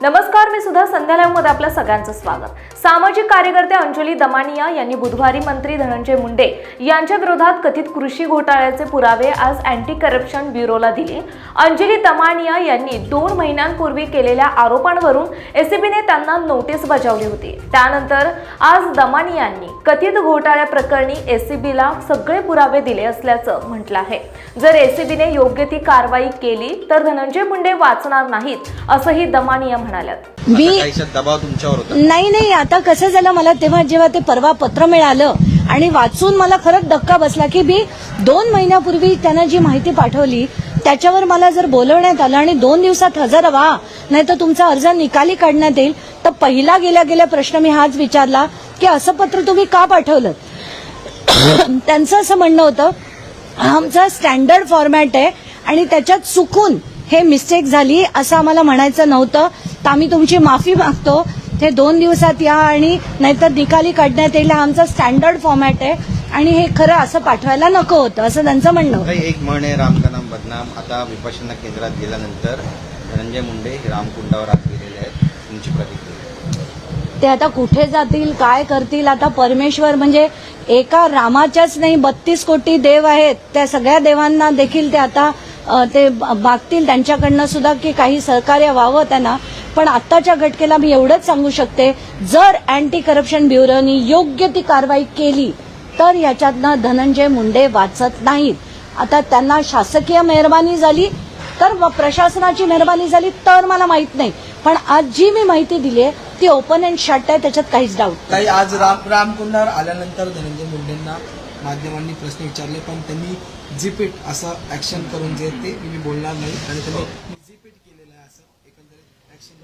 नमस्कार मी सुद्धा संध्याकाळमध्ये आपलं आपल्या सगळ्यांचं स्वागत. सामाजिक कार्यकर्ते अंजली दमानिया यांनी बुधवारी मंत्री धनंजय मुंडे यांच्या विरोधात कथित कृषी घोटाळ्याचे पुरावे आज अँटी करप्शन ब्युरोला दिले. अंजली दमानिया यांनी दोन महिन्यांपूर्वी केलेल्या आरोपांवरून एसीबीने त्यांना नोटीस बजावली होती. त्यानंतर आज दमानियांनी कथित घोटाळ्याप्रकरणी एसीबीला सगळे पुरावे दिले असल्याचं म्हटलं आहे. जर एसीबीने योग्य ती कारवाई केली तर धनंजय मुंडे वाचणार नाहीत असंही दमानिया म्हणाल्यात. मी दबाव तुमच्यावर होता? नाही नाही आता कसं झालं मला तेव्हा जेव्हा ते परवा पत्र मिळालं आणि वाचून मला खरंच धक्का बसला की मी दोन महिन्यापूर्वी त्यानं जी माहिती पाठवली त्याच्यावर मला जर बोलवण्यात आलं आणि दोन दिवसात हजर व्हा नाही तर तुमचा अर्ज निकाली काढण्यात येईल. तर पहिला गेल्या गेल्या प्रश्न मी हाच विचारला की असं पत्र तुम्ही का पाठवलं? त्यांचं असं म्हणणं होतं आमचा स्टँडर्ड फॉर्मॅट आहे आणि त्याच्यात चुकून हे मिस्टेक झाली असं आम्हाला म्हणायचं नव्हतं. तर आम्ही तुमची माफी मागतो. हे दोन दिवसात या आणि नाहीतर निकाली काढण्यात येईल. हा आमचा स्टँडर्ड फॉर्मॅट आहे. आणि हे खरं असं पाठवायला नको होतं असं त्यांचं म्हणणं होतं. एक म्हण आहे राम का नाम बदनाम. आता विपश्यना केंद्रात गेल्यानंतर धनंजय मुंडे रामकुंडावर आत गेलेले आहेत. तुमची प्रतिक्रिया? ते आता कुठे जातील काय करतील? आता परमेश्वर म्हणजे एका रामाच्याच नाही बत्तीस कोटी देव आहेत. त्या सगळ्या देवांना देखील ते आता ते मागतील त्यांच्याकडनं सुद्धा की काही सहकार्य व्हावं त्यांना. पण आत्ताच्या घटकेला मी एवढंच सांगू शकते जर अँटी करप्शन ब्युरोनी योग्य ती कारवाई केली तर याच्यातनं धनंजय मुंडे वाचत नाहीत. आता त्यांना शासकीय मेहरबानी झाली तर प्रशासनाची मेहरबानी झाली तर मला माहीत नाही. पण आज जी मी माहिती दिली आहे ती ओपन अँड शट आहे त्याच्यात काहीच डाऊट काही आज राम रामकुंडावर आल्यानंतर धनंजय मुंडेंना माध्यमांनी प्रश्न विचारले पण त्यांनी जिपीट असं ऍक्शन करून जे ते मी बोलणार नाही. आणि त्यांनी जिपीट केलेलं आहे असं एकंदरीत ऍक्शन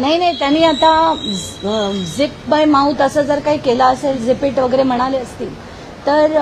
नाही नाही त्यांनी आता झिप बाय माउथ असं जर काही केलं असेल झिपिट वगैरे म्हणाले असतील तर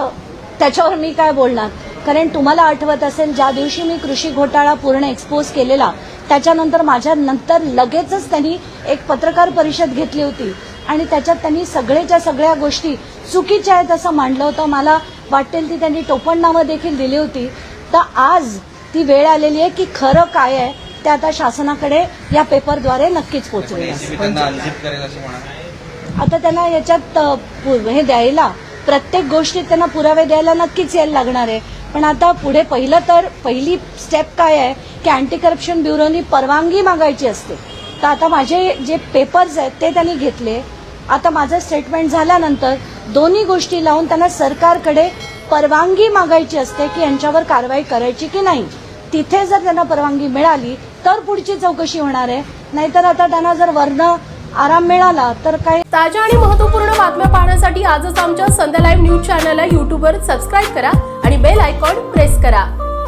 त्याच्यावर मी काय बोलणार? कारण तुम्हाला आठवत असेल ज्या दिवशी मी कृषी घोटाळा पूर्ण एक्सपोज केलेला त्याच्यानंतर माझ्या नंतर लगेचच त्यांनी एक पत्रकार परिषद घेतली होती. आणि त्याच्यात त्यांनी सगळेच्या सगळ्या गोष्टी चुकीच्या आहेत असं मांडलं होतं. मला वाटेल ती त्यांनी टोपणनामं देखील दिली होती. तर आज ती वेळ आलेली आहे की खरं काय आहे ते आता शासनाकडे या पेपरद्वारे नक्कीच पोहोचलेलं असेल एसीबी त्यांना अनझिप करेल असं म्हणा आता त्यांना याच्यात हे द्यायला प्रत्येक गोष्टीत त्यांना पुरावे द्यायला नक्कीच यायला लागणार आहे. पण आता पुढे पहिलं तर पहिली स्टेप काय आहे की अँटी करप्शन ब्युरोनी परवानगी मागायची असते. तर आता माझे जे पेपर्स आहेत ते त्यांनी घेतले. आता माझं स्टेटमेंट झाल्यानंतर दोन्ही गोष्टी लावून त्यांना सरकारकडे परवानगी मागायची असते की यांच्यावर कारवाई करायची की नाही. तिथे जर त्यांना परवानगी मिळाली तर पुढची चौकशी होणार आहे. नाहीतर आता त्यांना जर वर्ण आराम मिळाला तर काही ताज्या आणि महत्त्वपूर्ण बातम्या पाहण्यासाठी आजच आमच्या संध्या लाईव्ह न्यूज चॅनलला यूट्यूबवर सबस्क्राईब करा आणि बेल आयकॉन प्रेस करा.